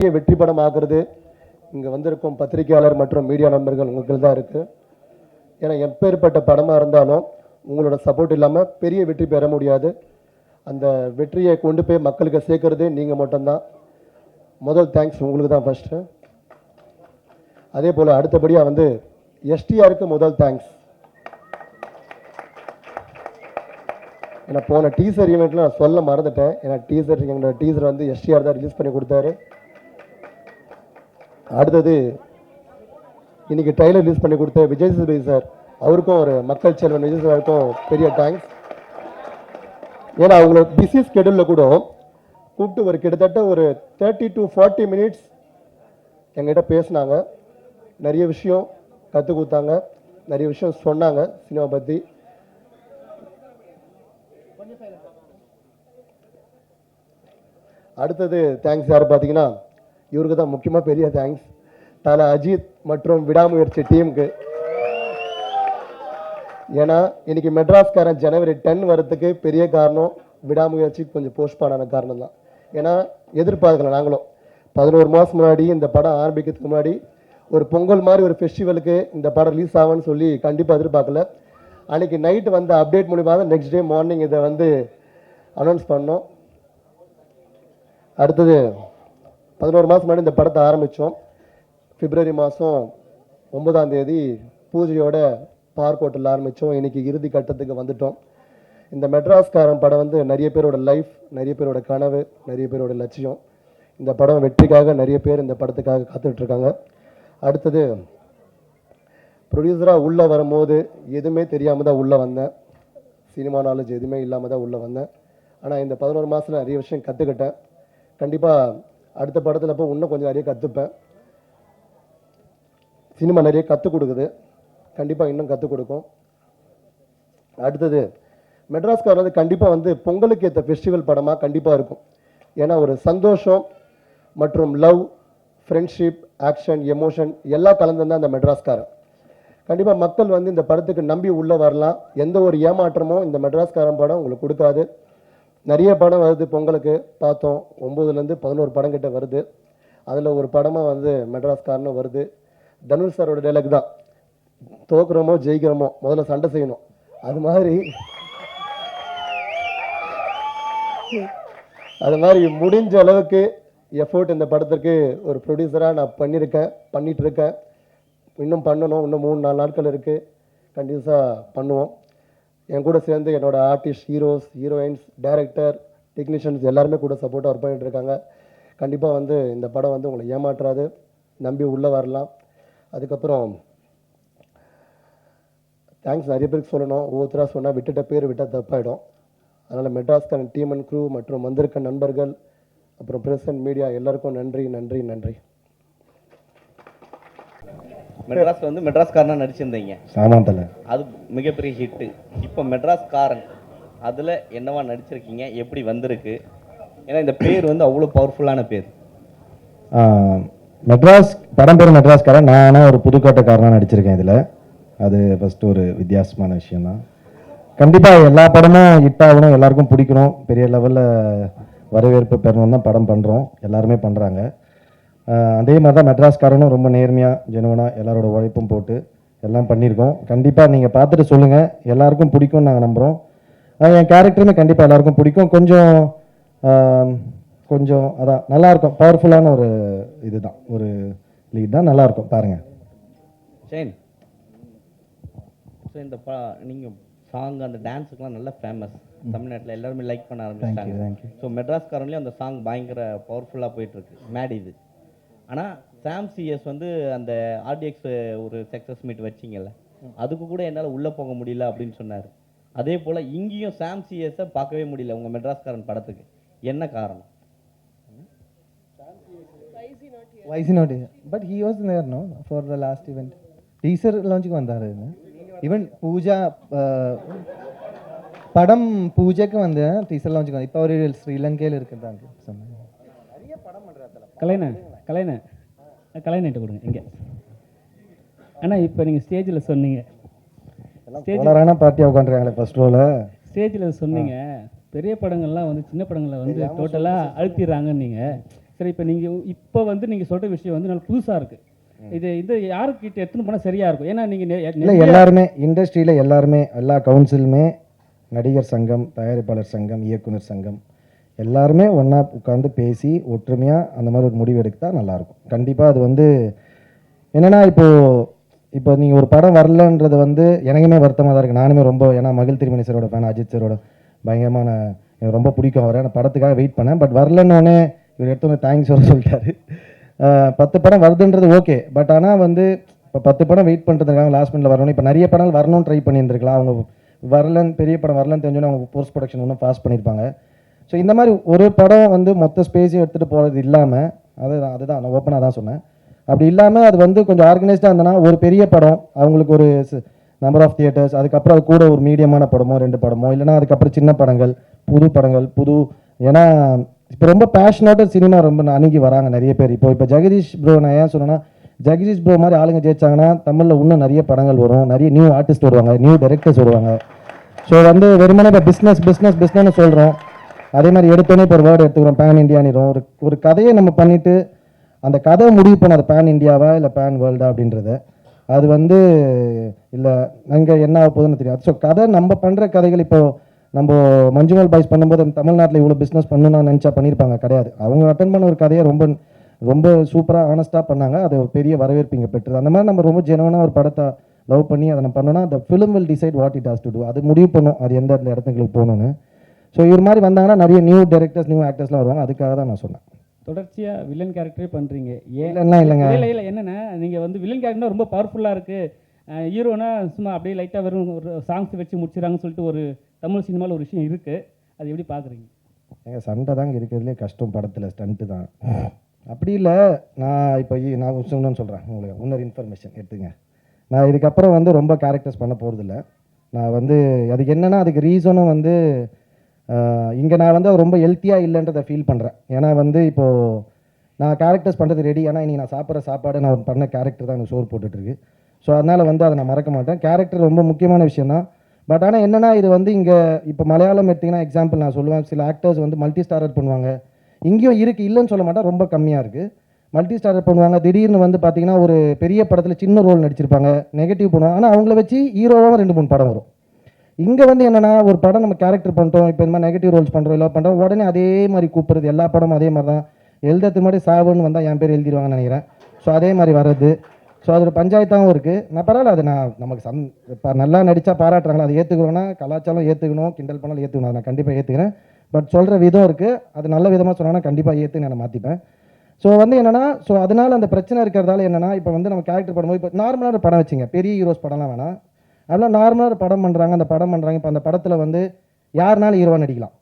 பெரிய வெற்றி படம் ஆக்குறது இங்கே வந்திருக்கும் பத்திரிகையாளர் மற்றும் மீடியா நண்பர்கள் உங்களுக்கு தான் இருக்குது ஏன்னா எப்பேற்பட்ட படமாக இருந்தாலும் உங்களோட சப்போர்ட் இல்லாமல் பெரிய வெற்றி பெற முடியாது. அந்த வெற்றியை கொண்டு போய் மக்களுக்கு சேர்க்கறது நீங்கள் மட்டும்தான். முதல் தேங்க்ஸ் உங்களுக்கு தான் ஃபஸ்ட்டு அதே போல் அடுத்தபடியாக வந்து எஸ்டிஆருக்கு முதல் தேங்க்ஸ் ஏன்னா போன டீசர் ஈவெண்ட்டில் நான் சொல்ல மறந்துட்டேன். ஏன்னா டீசர் எங்களோட டீசர் வந்து எஸ்டிஆர் தான் ரிலீஸ் பண்ணி கொடுத்தாரு. அடுத்தது இன்றைக்கி ட்ரைலர் ரிலீஸ் பண்ணி கொடுத்த விஜய் சேதுபதி சார் அவருக்கும் ஒரு மக்கள் செல்வன் விஜய் சாருக்கும் பெரிய தேங்க்ஸ் ஏன்னா அவங்களோட பிஸி ஸ்கெடியூலில் கூட கூப்பிட்டு ஒரு கிட்டத்தட்ட ஒரு தேர்ட்டி டு ஃபார்ட்டி மினிட்ஸ் எங்கிட்ட பேசினாங்க. நிறைய விஷயம் கற்றுக் கொடுத்தாங்க. நிறைய விஷயம் சொன்னாங்க சினிமா பற்றி அடுத்தது தேங்க்ஸ் யார் பார்த்தீங்கன்னா இவருக்கு தான் முக்கியமாக பெரிய தேங்க்ஸ் தலை அஜித் மற்றும் விடாமுயற்சி டீமுக்கு. ஏன்னா இன்னைக்கு மெட்ராஸ்காரன் ஜனவரி டென் வரத்துக்கு பெரிய காரணம் விடாமுயற்சி கொஞ்சம் போஸ்ட்பான காரணம் தான். ஏன்னா எதிர்பார்க்கல நாங்களும். பதினோரு மாதம் முன்னாடி இந்த படம் ஆரம்பிக்கிறதுக்கு முன்னாடி ஒரு பொங்கல் மாதிரி ஒரு ஃபெஸ்டிவலுக்கு இந்த படம் ரிலீஸ் ஆகும்னு சொல்லி கண்டிப்பாக எதிர்பார்க்கல. அன்னைக்கு நைட்டு வந்த அப்டேட் மூலிமா தான் நெக்ஸ்ட் டே மார்னிங் இதை வந்து அனௌன்ஸ் பண்ணோம். அடுத்தது பதினோரு மாதம் முன்னாடி இந்த படத்தை ஆரம்பித்தோம் பிப்ரவரி மாதம் ஒன்பதாம் தேதி பூஜையோட பார்க் ஹோட்டலில் ஆரம்பித்தோம் இன்னைக்கு இறுதி கட்டத்துக்கு வந்துட்டோம். இந்த மெட்ராஸ்காரன் படம் வந்து நிறைய பேரோட லைஃப் நிறைய பேரோட கனவு நிறைய பேரோட லட்சியம். இந்த படம் வெற்றிக்காக நிறைய பேர் இந்த படத்துக்காக காத்துட்ருக்காங்க அடுத்தது ப்ரொடியூசராக உள்ளே வரும்போது எதுவுமே தெரியாமல் தான் உள்ளே வந்தேன். சினிமா நாலேஜ் எதுவுமே இல்லாமல் தான் உள்ளே வந்தேன். ஆனால் இந்த பதினோரு மாதத்தில் நிறைய விஷயம் கற்றுக்கிட்டேன் கண்டிப்பாக அடுத்த படத்தில் போய் இன்னும் கொஞ்சம் நிறைய கற்றுப்பேன் சினிமா நிறைய கற்றுக் கொடுக்குது. கண்டிப்பாக இன்னும் கற்றுக் கொடுக்கும். அடுத்தது மெட்ராஸ்கார் வந்து கண்டிப்பாக வந்து பொங்கலுக்கு ஏற்ற ஃபெஸ்டிவல் படமாக கண்டிப்பாக இருக்கும். ஏன்னா ஒரு சந்தோஷம் மற்றும் லவ் ஃப்ரெண்ட்ஷிப் ஆக்ஷன் எமோஷன் எல்லாம் கலந்து தான் அந்த மெட்ராஸ்காரன் கண்டிப்பாக மக்கள் வந்து இந்த படத்துக்கு நம்பி உள்ளே வரலாம். எந்த ஒரு ஏமாற்றமும் இந்த மெட்ராஸ்காரன் படம் உங்களுக்கு கொடுக்காது. நிறைய படம் வருது. பொங்கலுக்கு பார்த்தோம். ஒம்போதுலேருந்து பதினோரு படம் கிட்ட வருது. அதில் ஒரு படமாக வந்து மெட்ராஸ்காரனும் வருது. தனுஷ் சாரோட டைலாக் தான். தோக்குறோமோ ஜெயிக்கிறோமோ முதல்ல சண்டை செய்யணும். அது மாதிரி. அது மாதிரி முடிஞ்ச அளவுக்கு எஃபோர்ட் இந்த படத்திற்கு ஒரு ப்ரொடியூசராக நான் பண்ணியிருக்கேன். பண்ணிகிட்ருக்கேன் இன்னும் பண்ணணும். இன்னும் மூணு நாலு நாட்கள் இருக்குது கண்டிப்பாக பண்ணுவோம். என் கூட சேர்ந்து என்னோடய artist heroes heroines director technicians எல்லாருமே கூட சப்போர்ட்டாக ஒர்க் பண்ணிட்டு இருக்காங்க. கண்டிப்பாக வந்து இந்த படம் வந்து உங்களை ஏமாற்றாது. நம்பி உள்ளே வரலாம். அதுக்கப்புறம் தேங்க்ஸ் நிறைய பேருக்கு சொல்லணும். ஒவ்வொருத்தராக சொன்னால் விட்டுட்ட பேர் விட்டால் தப்பாயிடும். அதனால் மெட்ராஸ்கான டீம் அண்ட் க்ரூ மற்றும் வந்திருக்க நண்பர்கள் அப்புறம் பிரஸ் அண்ட் மீடியா எல்லாருக்கும் நன்றி நன்றி நன்றி. மெட்ராஸ்ல வந்து மெட்ராஸ்காரனா நடிச்சிருந்தீங்க. ஆமாம் தலை அது மிகப்பெரிய ஹிட்டு இப்போ மெட்ராஸ்காரன். அதில் என்னவா நடிச்சிருக்கீங்க? எப்படி வந்திருக்கு? ஏன்னா இந்த பேர் வந்து அவ்வளோ பவர்ஃபுல்லான பேர். மெட்ராஸ் படம் பேர் மெட்ராஸ்காரன். நான் ஆனால் ஒரு புதுக்கோட்டைக்காரனாக நடிச்சிருக்கேன் இதில். அது ஃபஸ்ட்டு ஒரு வித்தியாசமான விஷயம்தான். கண்டிப்பாக எல்லா படமும் ஹிட் ஆகணும் எல்லாருக்கும் பிடிக்கணும். பெரிய லெவலில் வரவேற்பு பெறணும் தான் படம் பண்ணுறோம் எல்லாருமே பண்ணுறாங்க அதே மாதிரி தான் மெட்ராஸ்காரனும் ரொம்ப நேர்மையாக ஜெனுவனாக எல்லாரோட உழைப்பும் போட்டு எல்லாம் பண்ணியிருக்கோம். கண்டிப்பாக நீங்கள் பார்த்துட்டு சொல்லுங்கள் எல்லாருக்கும் பிடிக்கும்னு நாங்கள் நம்புகிறோம் என் கேரக்டருமே கண்டிப்பாக எல்லாருக்கும் பிடிக்கும். கொஞ்சம் கொஞ்சம் அதான் நல்லா இருக்கும் பவர்ஃபுல்லான ஒரு இதுதான். ஒரு லீட் தான். நல்லா இருக்கும் பாருங்கள் ஜெயின் ஸோ இந்த ப நீங்கள் சாங் அந்த டான்ஸுக்குலாம் நல்லா ஃபேமஸ் தமிழ்நாட்டில் எல்லாருமே லைக் பண்ண ஆரம்பிச்சிட்டாங்க. ஸோ மெட்ராஸ்காரன்லேயும் அந்த சாங் பயங்கர பவர்ஃபுல்லாக போயிட்டுருக்கு மேட் இது. ஆனால் சாம் சிஎஸ் வந்து அந்த ஆர்டிஎக்ஸ் ஒரு சக்ஸஸ் மீட் வச்சிங்கல்ல அதுக்கு கூட என்னால் உள்ளே போக முடியல அப்படின்னு சொன்னார். அதே போல் இங்கேயும் சாம் சிஎஸை பார்க்கவே முடியல உங்கள் மெட்ராஸ்காரன் படத்துக்கு. என்ன காரணம்? Why is he not here? But he was there, no, for the last event. Teaser launching வந்தாருன்னு ஈவன் பூஜா படம் பூஜைக்கு வந்து டீசர் லான்ச்சுக்கு வந்து இப்போ அவர் ஸ்ரீலங்கையில் இருக்கிறதாங்க சொன்னாங்க கலைண்ணா கலைண்ணா கலைஞர்கிட்ட கொடுங்க இங்கே. அண்ணா இப்போ நீங்கள் ஸ்டேஜில் சொன்னீங்க. போலரான பார்ட்டியாக உட்காந்துருக்காங்களே ஃபர்ஸ்ட் ரோவில் ஸ்டேஜில் சொன்னீங்க. பெரிய படங்கள்லாம் வந்து சின்ன படங்களை வந்து டோட்டலாக அழுத்திடுறாங்கன்னு நீங்கள் சரி இப்போ நீங்கள் இப்போ வந்து நீங்கள் சொல்கிற விஷயம் வந்து நல்ல புதுசாக இருக்குது இது இது யாருக்கிட்ட எடுத்துன்னு போனால் சரியாக இருக்கும்? ஏன்னா இல்லை நீங்கள் எல்லாருமே இண்டஸ்ட்ரியில் எல்லாருமே எல்லா கவுன்சிலுமே நடிகர் சங்கம் தயாரிப்பாளர் சங்கம் இயக்குனர் சங்கம் எல்லாருமே ஒன்றா உட்காந்து பேசி ஒற்றுமையாக அந்த மாதிரி ஒரு முடிவு எடுத்தால் நல்லாயிருக்கும் கண்டிப்பாக அது வந்து என்னென்னா இப்போது இப்போ நீங்கள் ஒரு படம் வரலன்றது வந்து எனக்குமே வருத்தமாக தான் இருக்குது நானுமே ரொம்ப ஏன்னா மகிழ் திருமணி சரோட ஃபேன் அஜித் சரோட பயங்கரமான எனக்கு ரொம்ப பிடிக்கும் அவர். நான் படத்துக்காக வெயிட் பண்ணேன். பட் வரலன்னொடனே இவர் எடுத்தோடனே தேங்க்ஸ் சொல்ல சொல்லிட்டாரு. பத்து படம் வருதுன்றது ஓகே பட் ஆனால் வந்து இப்போ பத்து படம் வெயிட் பண்ணுறதுக்காக லாஸ்ட் மினிட்ல வரணும் இப்போ நிறைய படம் வரணும்னு ட்ரை பண்ணியிருந்துருக்கலாம். அவங்க வரலன்னு பெரிய படம் வரலன்னு தெரிஞ்சோன்னே அவங்க போஸ்ட் ப்ரொடக்ஷன் ஒன்றும் ஃபாஸ்ட் பண்ணியிருப்பாங்க. ஸோ இந்த மாதிரி ஒரு படம் வந்து மொத்த ஸ்பேஸையும் எடுத்துகிட்டு போகிறது இல்லாமல் அதுதான் அதுதான் நான் ஓப்பனாக தான் சொன்னேன். அப்படி இல்லாமல் அது வந்து கொஞ்சம் ஆர்கனைஸ்டாக இருந்தனா ஒரு பெரிய படம் அவங்களுக்கு ஒரு நம்பர் ஆஃப் தியேட்டர்ஸ் அதுக்கப்புறம் அது கூட ஒரு மீடியமான படமோ ரெண்டு படமோ இல்லைன்னா அதுக்கப்புறம் சின்ன படங்கள் புது படங்கள் புது ஏன்னா இப்போ ரொம்ப பேஷனோட சினிமா ரொம்ப அணுகி வராங்க நிறைய பேர். இப்போ இப்போ ஜெகதீஷ் ப்ரோ நான் ஏன் சொன்னேன்னா ஜெகதீஷ் ப்ரோ மாதிரி ஆளுங்க ஜெயிச்சாங்கன்னா தமிழில் இன்னும் நிறைய படங்கள் வரும். நிறைய நியூ ஆர்டிஸ்ட் வருவாங்க நியூ டைரக்டர்ஸ் வருவாங்க. ஸோ வந்து வெறுமனே இப்போ பிஸ்னஸ் பிஸ்னஸ் பிஸ்னஸ்னு சொல்கிறோம் அதே மாதிரி எடுத்தோன்னே இப்போ ஒரு வேர்டு எடுத்துக்கிறோம் பேன் இந்தியானிரும் ஒரு ஒரு கதையை நம்ம பண்ணிட்டு அந்த கதை முடிவு பண்ண அது பேன் இந்தியாவா இல்லை பேன் வேர்ல்டா அப்படின்றத அது வந்து இல்லை அங்கே என்ன ஆக போகுதுன்னு தெரியாது. ஸோ கதை நம்ம பண்ணுற கதைகள் இப்போ நம்ம மஞ்சுமல் பாய்ஸ் பண்ணும்போது தமிழ்நாட்டில் இவ்வளோ பிஸ்னஸ் பண்ணணும்னு நினச்சா பண்ணியிருப்பாங்க கிடையாது. அவங்க அட்டன் பண்ண ஒரு கதையை ரொம்ப ரொம்ப சூப்பராக ஆனஸ்ட்டாக பண்ணாங்க. அது ஒரு பெரிய வரவேற்பு இங்கே பெற்றது. அந்த மாதிரி நம்ம ரொம்ப ஜெனவனாக ஒரு படத்தை லவ் பண்ணி அதை நம்ம பண்ணோன்னா அந்த film will decide what it has to do அது முடிவு பண்ணும். அது எந்த இடத்துங்களுக்கு போகணுன்னு ஸோ இவர் மாதிரி வந்தாங்கன்னா நிறைய நியூ டேரக்டர்ஸ் நியூ ஆக்டர்ஸ்லாம் வருவாங்க. அதுக்காக தான் நான் சொன்னேன். தொடர்ச்சியாக வில்லன் கேரக்டரே பண்ணுறீங்க ஏன்? இல்லைன்னா இல்லைங்க. இல்லை இல்லை என்னென்னா? நீங்கள் வந்து வில்லன் கேரக்டர் ரொம்ப பவர்ஃபுல்லாக இருக்குது ஹீரோனா சும்மா அப்படியே லைட்டாக வெறும் ஒரு சாங்ஸ் வச்சு முடிச்சிடறாங்கன்னு சொல்லிட்டு ஒரு தமிழ் சினிமாவில் ஒரு விஷயம் இருக்குது அது எப்படி பார்க்குறீங்க எங்கள் சண்டை தாங்க இருக்கிறதுலே கஷ்டம் படத்தில் ஸ்டண்ட்டு தான். அப்படி இல்லை நான் இப்போ நான் இன்னொன்று சொல்கிறேன் உங்களுக்கு. இன்னொரு இன்ஃபர்மேஷன் எடுத்துங்க. நான் இதுக்கப்புறம் வந்து ரொம்ப கேரக்டர்ஸ் பண்ண போகிறதில்ல நான் வந்து அதுக்கு என்னென்னா அதுக்கு ரீசனும் வந்து இங்கே நான் வந்து ரொம்ப ஹெல்த்தியாக இல்லைன்றதை ஃபீல் பண்ணுறேன் ஏன்னா வந்து இப்போது நான் கேரக்டர்ஸ் பண்ணுறது ரெடி ஏன்னா இனி நான் சாப்பிட்ற சாப்பாடு நான் பண்ண கேரக்டர் தான் எனக்கு சோறு போட்டுட்ருக்கு ஸோ அதனால் வந்து அதை நான் மறக்க மாட்டேன். கேரக்டர் ரொம்ப முக்கியமான விஷயம் தான் பட் ஆனால் என்னென்னா இது வந்து இங்கே இப்போ மலையாளம் எடுத்திங்கன்னா எக்ஸாம்பிள் நான் சொல்லுவேன். சில ஆக்டர்ஸ் வந்து மல்டி ஸ்டாரர் பண்ணுவாங்க. இங்கேயும் இருக்குது இல்லைன்னு சொல்ல மாட்டேன். ரொம்ப கம்மியாக இருக்குது மல்டி ஸ்டாரர் பண்ணுவாங்க. திடீர்னு வந்து பார்த்திங்கன்னா ஒரு பெரிய படத்தில் சின்ன ரோல் நடிச்சிருப்பாங்க. நெகட்டிவ் பண்ணுவாங்க. ஆனால் அவங்கள வச்சு ஹீரோவாக ரெண்டு மூணு படம் வரும். இங்கே வந்து என்னென்னா ஒரு படம் நம்ம கேரக்டர் பண்ணுறோம் இப்போ இந்த மாதிரி நெகட்டிவ் ரோல்ஸ் பண்ணுறோம் இல்லை பண்ணுறோம் உடனே அதே மாதிரி கூப்பிடுறது. எல்லா படமும் அதே மாதிரி தான். எழுதுறதுக்கு முன்னாடி சாவுன்னு வந்தால் என் பேர் எழுதிடுவாங்கன்னு நினைக்கிறேன். ஸோ அதே மாதிரி வர்றது. ஸோ அது ஒரு பஞ்சாயத்தாகவும் இருக்குது நான் பரவாயில்ல அது நான் நமக்கு சந் இப்போ நல்லா நடித்தா பாராட்டுறாங்களா அதை ஏற்றுக்கிறோன்னா கலாச்சாரம் ஏற்றுக்கணும் கிண்டல் பண்ணாலும் ஏற்றுக்கணும் அதை நான் கண்டிப்பாக ஏற்றுக்கிறேன் பட் சொல்கிற விதம் இருக்குது அது நல்ல விதமாக சொன்னால் கண்டிப்பாக ஏற்று நான் மாற்றிப்பேன் ஸோ வந்து என்னென்னா ஸோ அதனால் அந்த பிரச்சனை இருக்கிறதால என்னென்னா இப்போ வந்து நம்ம கேரக்டர் பண்ணும்போது இப்போ நார்மலாக ஒரு படம் வச்சுங்க. பெரிய ஹீரோஸ் படம்லாம் வேணாம். அதெல்லாம் நார்மலாக படம் பண்ணுறாங்க அந்த படம் பண்ணுறாங்க இப்போ அந்த படத்தில் வந்து யாருனாலும் ஹீரோவாக நடிக்கலாம்.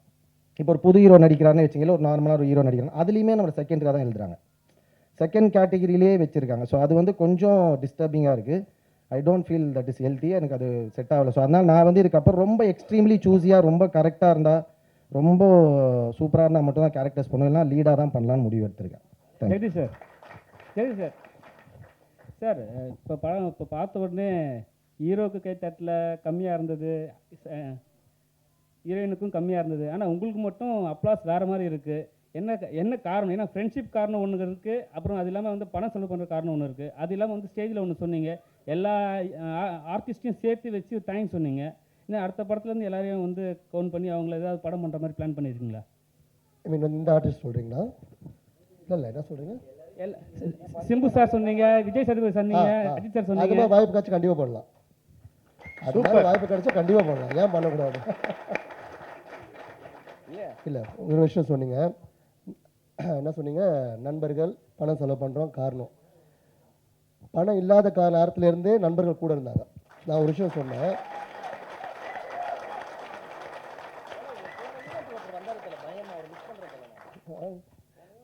இப்போ ஒரு புது ஹீரோ நடிக்கிறாருன்னு வச்சுங்களேன் ஒரு நார்மலாக ஒரு ஹீரோ நடிக்கிறாங்க. அதுலேயுமே நம்ம செகண்ட் தான் எழுதுறாங்க. செகண்ட் கேட்டகிரிலே வச்சுருக்காங்க. ஸோ அது வந்து கொஞ்சம் டிஸ்டர்பிங்காக இருக்குது I don't feel that is healthy எனக்கு அது செட் ஆகலை. ஸோ அதனால் நான் வந்து இதுக்கப்புறம் ரொம்ப எக்ஸ்ட்ரீம்லி சூஸியாக ரொம்ப கரெக்டாக இருந்தால் ரொம்ப சூப்பராக இருந்தால் மட்டும்தான் கேரக்டர்ஸ் பண்ணுவேன். இல்லைனா லீடாக தான் பண்ணலான்னு முடிவு எடுத்திருக்கேன். சரி சார் சரி சார் சார் இப்போ படம் இப்போ பார்த்த உடனே ஹீரோக்கு கை தட்டில் கம்மியாக இருந்தது. ஹீரோயினுக்கும் கம்மியாக இருந்தது. ஆனால் உங்களுக்கு மட்டும் அப்ளாஸ் வேறு மாதிரி இருக்குது என்ன என்ன காரணம்? ஏன்னா ஃப்ரெண்ட்ஷிப் காரணம் ஒன்று இருக்குது அப்புறம் அது இல்லாமல் வந்து பணம் செலவு பண்ணுற காரணம் ஒன்று இருக்குது அது இல்லாமல் வந்து ஸ்டேஜில் ஒன்று சொன்னீங்க. எல்லா ஆர்டிஸ்ட்டையும் சேர்த்து வச்சு தேங்க்ஸ் சொன்னீங்க. இன்னும் அடுத்த படத்துலேருந்து எல்லாரையும் வந்து கவுண்ட் பண்ணி அவங்கள ஏதாவது படம் பண்ணுற மாதிரி பிளான் பண்ணியிருக்கீங்களா ஐ மீன் இந்த ஆர்டிஸ்ட் சொல்கிறீங்களா இல்லை இல்லை. என்ன சொல்கிறீங்க சிம்பு சார் சொன்னீங்க விஜய் சேதுபதி சொன்னீங்க அஜித் சார் சொன்னீங்க. வாய்ப்பு கிடைச்சா கண்டிப்பாக பண்ணலாம் அது மாதிரி வாய்ப்பு கிடைச்சா கண்டிப்பாக பண்ணலாம் ஏன் பண்ணக்கூடாது? இல்லை ஒரு விஷயம் சொன்னீங்க. என்ன சொன்னீங்க? நண்பர்கள் பணம் செலவு பண்ணுறோம் காரணம். பணம் இல்லாத கா நேரத்துல இருந்தே நண்பர்கள் கூட இருந்தாங்க. நான் ஒரு விஷயம் சொன்னேன்.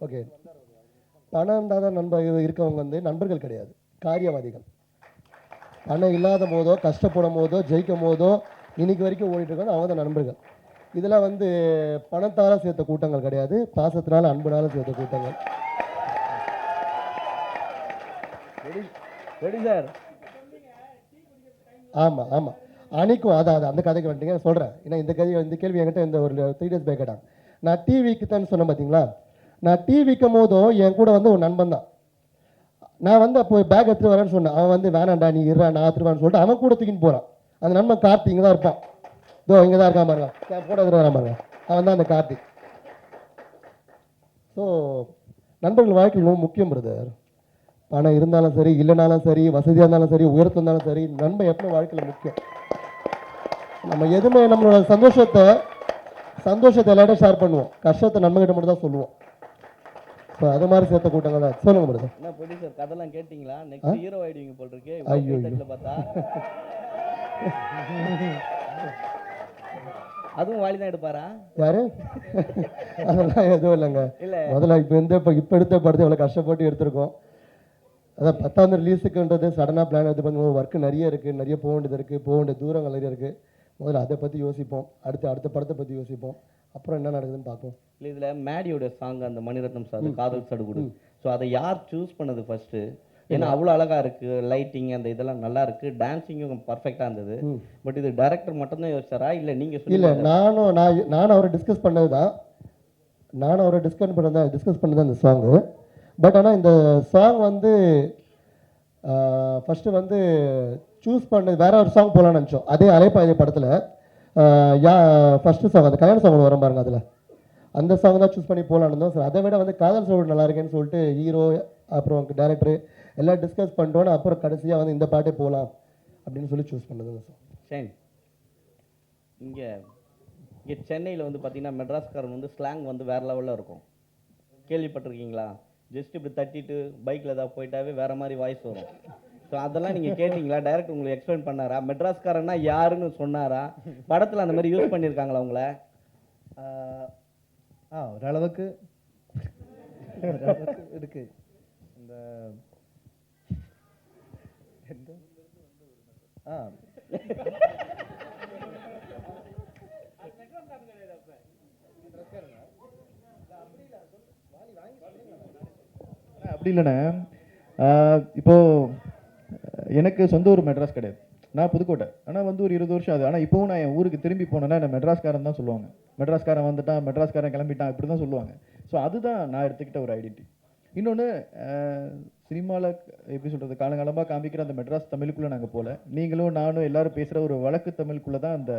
ஓகே. பணம் இருந்தால் தான் நண்பர்கள் இருக்கவங்க வந்து நண்பர்கள் கிடையாது. காரியவாதிகள். பணம் இல்லாத போதோ கஷ்டப்படும் போதோ ஜெயிக்கும் போதோ இன்னைக்கு வரைக்கும் ஓடிட்டு இருக்காங்க அவங்க தான் நண்பர்கள். இதெல்லாம் வந்து பணத்தால சேர்த்த கூட்டங்கள் கிடையாது. பாசத்தினால அன்புனால சேர்த்த கூட்டங்கள். Ready sir. ஆமாம் ஆமாம் அன்னைக்கும் அதான் அது அந்த கதைக்கு வந்துட்டீங்க. சொல்கிறேன் ஏன்னா இந்த கதை இந்த கேள்வி என்கிட்ட இந்த ஒரு த்ரீ டேஸ் பேக் கேட்டாங்க நான் டிவிக்கு தான் சொன்னேன் பார்த்தீங்களா நான் டீ விற்கும் போதும் என் கூட வந்து ஒரு நண்பன் தான். நான் வந்து அப்போ பேக் எடுத்துகிட்டு வரேன்னு சொன்னேன். அவன் வந்து வேணாண்டா நீ இருறா நான் எடுத்துருவான்னு சொல்லிட்டு அவன் கூட தூக்கின்னு போகிறான் அந்த நண்பன் கார்த்தி இங்கே தான் இருப்பான். இதோ இங்கே தான் இருக்கான் பாருங்க. என் கூட எடுத்துகிட்டு வரான் பாருங்க. அவன் தான் அந்த கார்த்தி. ஸோ நண்பர்கள் வாழ்க்கையில் ரொம்ப முக்கியம் பிரதர் பணம் இருந்தாலும் சரி இல்லைனாலும் சரி வசதியாக இருந்தாலும் சரி உயரத்தில் இருந்தாலும் சரி நண்பன் எப்போ வாழ்க்கையில் முக்கியம். நம்ம எதுவுமே நம்மளோட சந்தோஷத்தை சந்தோஷத்தை எல்லாரும் ஷேர் பண்ணுவோம். கஷ்டத்தை நண்பகிட்ட மட்டும் தான் சொல்லுவோம். ஸோ அது மாதிரி சேர்த்த கூட்டங்கள் தான். சொல்லுங்க பிரதர் என்ன ப்ரொடியூசர் கதெல்லாம் கேட்டிங்களா? நெக்ஸ்ட் ஹீரோ ஆயிடுவீங்க போல் இருக்கு. ஐயோ. பார்த்தா. அதுவும் வாலி தான் எடுப்பாரா? யாரு? அதெல்லாம் எதுவும் இல்லைங்க. இல்ல. முதல்ல இப்போ இந்த இப்போ இப்போ எடுத்த படத்தை எவ்வளோ கஷ்டப்பட்டு எடுத்திருக்கோம். அதான் பத்தாம் ரிலீஸுக்குன்றது சடனாக பிளான் எடுத்து பண்ணுவோம் ஒர்க்கு நிறைய இருக்குது நிறைய போக வேண்டியது இருக்குது போக வேண்டிய தூரங்கள் நிறைய இருக்குது முதல்ல அதை பற்றி யோசிப்போம். அடுத்து அடுத்த படத்தை பற்றி யோசிப்போம். அப்புறம் என்ன நடக்குதுன்னு பார்ப்போம். இல்ல இதுல மேடியோட சாங் அந்த மணிரத்னம் சார் காதல் சடுகுடு ஸோ அதை யார் சூஸ் பண்ணது ஃபர்ஸ்ட் ஏன்னா அவ்வளோ அழகா இருக்கு லைட்டிங் அந்த இதெல்லாம் நல்லா இருக்கு. டான்சிங்கும் பர்ஃபெக்டாக இருந்தது. பட் இது டைரக்டர் மட்டும்தான் யோசிச்சாரா? இல்ல நீங்க சொல்லி இல்லை நானும் நான் நானும் அவரை டிஸ்கஸ் பண்ணது தான் நானும் அவரை டிஸ்கஸ் பண்ணது தான் டிஸ்கஸ் பண்ணது தான் இந்த சாங்கு பட் ஆனால் இந்த சாங் வந்து ஃபஸ்ட்டு வந்து சூஸ் பண்ணது வேற ஒரு சாங் போகலான்னு நினச்சோம். அதே அலைப்பாயுதே படத்தில். யா ஃபஸ்ட்டு சாங் அந்த கல்யாண சாங் வரும் பாருங்க அதில். அந்த சாங் தான் சூஸ் பண்ணி போகலான்னு இருந்தோம். சார் அதை விட வந்து காதல் சோடு நல்லா இருக்கேன்னு சொல்லிட்டு ஹீரோ அப்புறம் டேரக்டர் எல்லாம் டிஸ்கஸ் பண்ணிட்டோன்னு அப்புறம் கடைசியாக வந்து இந்த பாட்டே போகலாம் அப்படின்னு சொல்லி சூஸ் பண்ணது சார் சாங் சரி. இங்கே இங்கே சென்னையில் வந்து பார்த்தீங்கன்னா மெட்ராஸ்காரன் வந்து ஸ்லாங் வந்து வேறு லெவலில் இருக்கும். கேள்விப்பட்டிருக்கீங்களா? ஜஸ்ட் இப்படி தட்டிட்டு பைக்கில் ஏதாவது போயிட்டாவே வேற மாதிரி வாய்ஸ் வரும். ஸோ அதெல்லாம் நீங்க கேட்டீங்களா? டைரக்ட் உங்களுக்கு எக்ஸ்பிளைன் பண்ணாரா? மெட்ராஸ்காரன்னா யாருன்னு சொன்னாரா? படத்துல அந்த மாதிரி யூஸ் பண்ணியிருக்காங்களா உங்களை? ஆஹ் ஆ ஓரளவுக்கு. இருக்கு. இந்த? ஆ. அப்படி இல்லைண்ணே. ஆஹ் இப்போ எனக்கு சொந்த ஊர் மெட்ராஸ் கிடையாது. நான் புதுக்கோட்டை. ஆனால் வந்து ஒரு இருபது வருஷம் ஆகுது. ஆனால் இப்போவும் நான் என் ஊருக்கு திரும்பி போனேன்னா என்ன மெட்ராஸ்காரன் தான் சொல்லுவாங்க. மெட்ராஸ்காரன் வந்துட்டான் மெட்ராஸ்காரன் கிளம்பிட்டான் இப்படி தான் சொல்லுவாங்க. ஸோ அதுதான் நான் எடுத்துக்கிட்ட ஒரு ஐடென்டி இன்னொன்று சினிமாவில் எப்படி சொல்கிறது காலங்காலமாக காமிக்கிற அந்த மெட்ராஸ் தமிழுக்குள்ளே நாங்கள் போகல நீங்களும் நானும் எல்லாரும் பேசுகிற ஒரு வழக்கு தமிழுக்குள்ளே தான் அந்த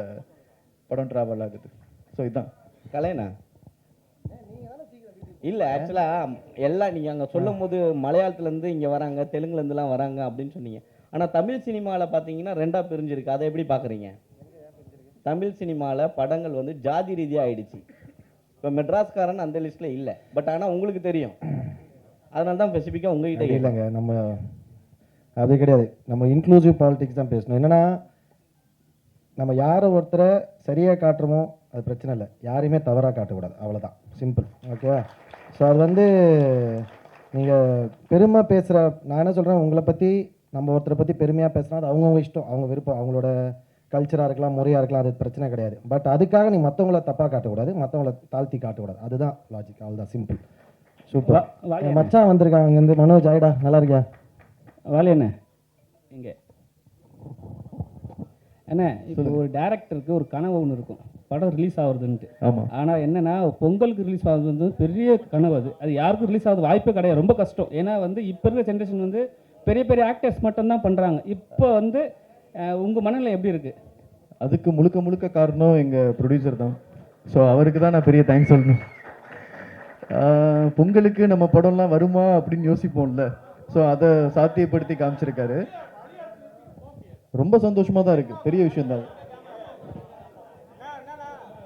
படம் ட்ராவல் ஆகுது. ஸோ இதுதான் கலைனா? இல்ல ஆக்சுவலா எல்லாம் நீங்க அங்க சொல்லும் போது மலையாளத்துல இருந்து இங்க வராங்க தெலுங்குல இருந்துலாம் வராங்க அப்படின்னு சொன்னீங்க. ஆனா தமிழ் சினிமால பாத்தீங்கன்னா ரெண்டா பிரிஞ்சிருக்கு. அதை எப்படி பாக்குறீங்க? தமிழ் சினிமால படங்கள் வந்து ஜாதி ரீதியா ஆயிடுச்சு. இப்போ மெட்ராஸ்காரன் அந்த லிஸ்ட்ல இல்ல. பட் ஆனா உங்களுக்கு தெரியும். அதனால தான் ஸ்பெசிஃபிக்காக உங்ககிட்ட. இல்லைங்க. நம்ம அது கிடையாது. நம்ம இன்க்ளூசிவ் பாலிடிக்ஸ் தான் பேசணும். என்னன்னா நம்ம யாரை ஒருத்தரை சரியாக காட்டுறோமோ அது பிரச்சனை இல்லை. யாரையுமே தவறாக காட்டக்கூடாது. அவ்வளோதான் சிம்பிள் ஓகேவா ஸோ அது வந்து நீங்கள் பெருமை பேசுகிற நான் என்ன சொல்கிறேன் உங்களை பற்றி நம்ம ஒருத்தரை பற்றி பெருமையாக பேசினா அது அவங்கவுங்க இஷ்டம். அவங்க விருப்பம் அவங்களோட கல்ச்சராக இருக்கலாம் முறையாக இருக்கலாம் அது பிரச்சனை கிடையாது. பட் அதுக்காக நீ மற்றவங்கள தப்பாக காட்டக்கூடாது மற்றவங்கள தாழ்த்தி காட்டக்கூடாது. அதுதான் லாஜிக் அவ்வளோதான் சிம்பிள் சூப்பர் வா- வாங்க என் மச்சான் வந்திருக்கான் அங்கேருந்து மனோஜ் ஆயிடா. நல்லா இருக்கியா? வேலை என்ன? இங்கே. என்ன? இப்போ ஒரு டேரக்டருக்கு ஒரு கனவு ஒன்று இருக்கும். படம் ரிலீஸ் ஆகுறதுன்ட்டு. ஆமாம் ஆனால் என்னன்னா பொங்கலுக்கு ரிலீஸ் ஆகுது வந்து பெரிய கனவு அது. அது யாருக்கும் ரிலீஸ் ஆகுது வாய்ப்பே கிடையாது. ரொம்ப கஷ்டம். ஏன்னா வந்து இப்போ இருக்கிற ஜென்ரேஷன் வந்து பெரிய பெரிய ஆக்டர்ஸ் மட்டும்தான் பண்ணுறாங்க இப்போ வந்து உங்கள் மனநிலை எப்படி இருக்குது அதுக்கு முழுக்க முழுக்க காரணம் எங்கள் ப்ரொடியூசர் தான். ஸோ அவருக்கு தான் நான் பெரிய தேங்க்ஸ் சொல்லணும். பொங்கலுக்கு நம்ம படம்லாம் வருமா அப்படின்னு யோசிப்போம்ல. ஸோ அதை சாத்தியப்படுத்தி காமிச்சிருக்காரு. ரொம்ப சந்தோஷமா தான் இருக்கு. பெரிய விஷயம் தான்.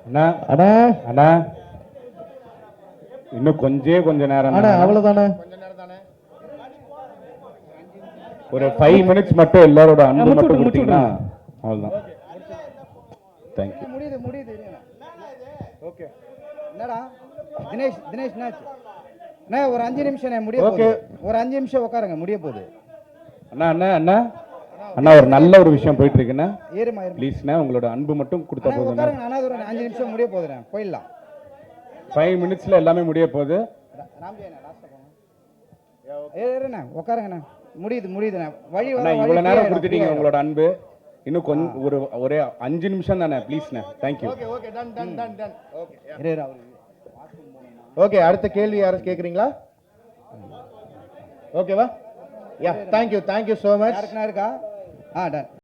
அண்ணா ஆனா அண்ணா. இன்னும் கொஞ்சே கொஞ்ச நேரம் ஆனா தான். ஒரு ஃபைவ் மினிட்ஸ் மட்டும் எல்லாரோட அன்பு மட்டும் கொடுத்தீங்கன்னா அவ்வளோதான் தேங்க்யூ முடியுது முடியுது ஓகே. என்னடா? தினேஷ் தினேஷ் என்னாச்சு அண்ணா ஒரு அஞ்சு நிமிஷம் முடிய போகுது. ஒரு அஞ்சு நிமிஷம் உட்காருங்க முடிய போகுது. அண்ணா அண்ணா அண்ணா. அண்ணா ஒரு நல்ல ஒரு விஷயம் போயிட்டு இருக்குண்ணா. ஏறுமா ப்ளீஸ்ண்ணா உங்களோட அன்பு மட்டும் கொடுத்தா உட்காருங்க அண்ணா ஒரு அஞ்சு நிமிஷம் முடிய போகுதுண்ணே. போயிடலாம். ஃபைவ் மினிட்ஸ்ல எல்லாமே முடிய போகுது. ராம்ஜி அண்ணா லாஸ்ட்டாக போங்க. ஏறுண்ணே உட்காருங்கண்ணா. முடியுது முடியுதுண்ணே வழி வர அண்ணா நேரம் கொடுத்துட்டீங்க உங்களோட அன்பு. இன்னும் கொஞ்சம் ஒரு ஒரே அஞ்சு நிமிஷம் தானே ப்ளீஸ்ண்ணா தேங்க்யூ ஓகே அடுத்த கேள்வி யாராவது கேட்குறீங்களா ஓகேவா yeah thank you thank you so much இருக்கா? ஆ டன்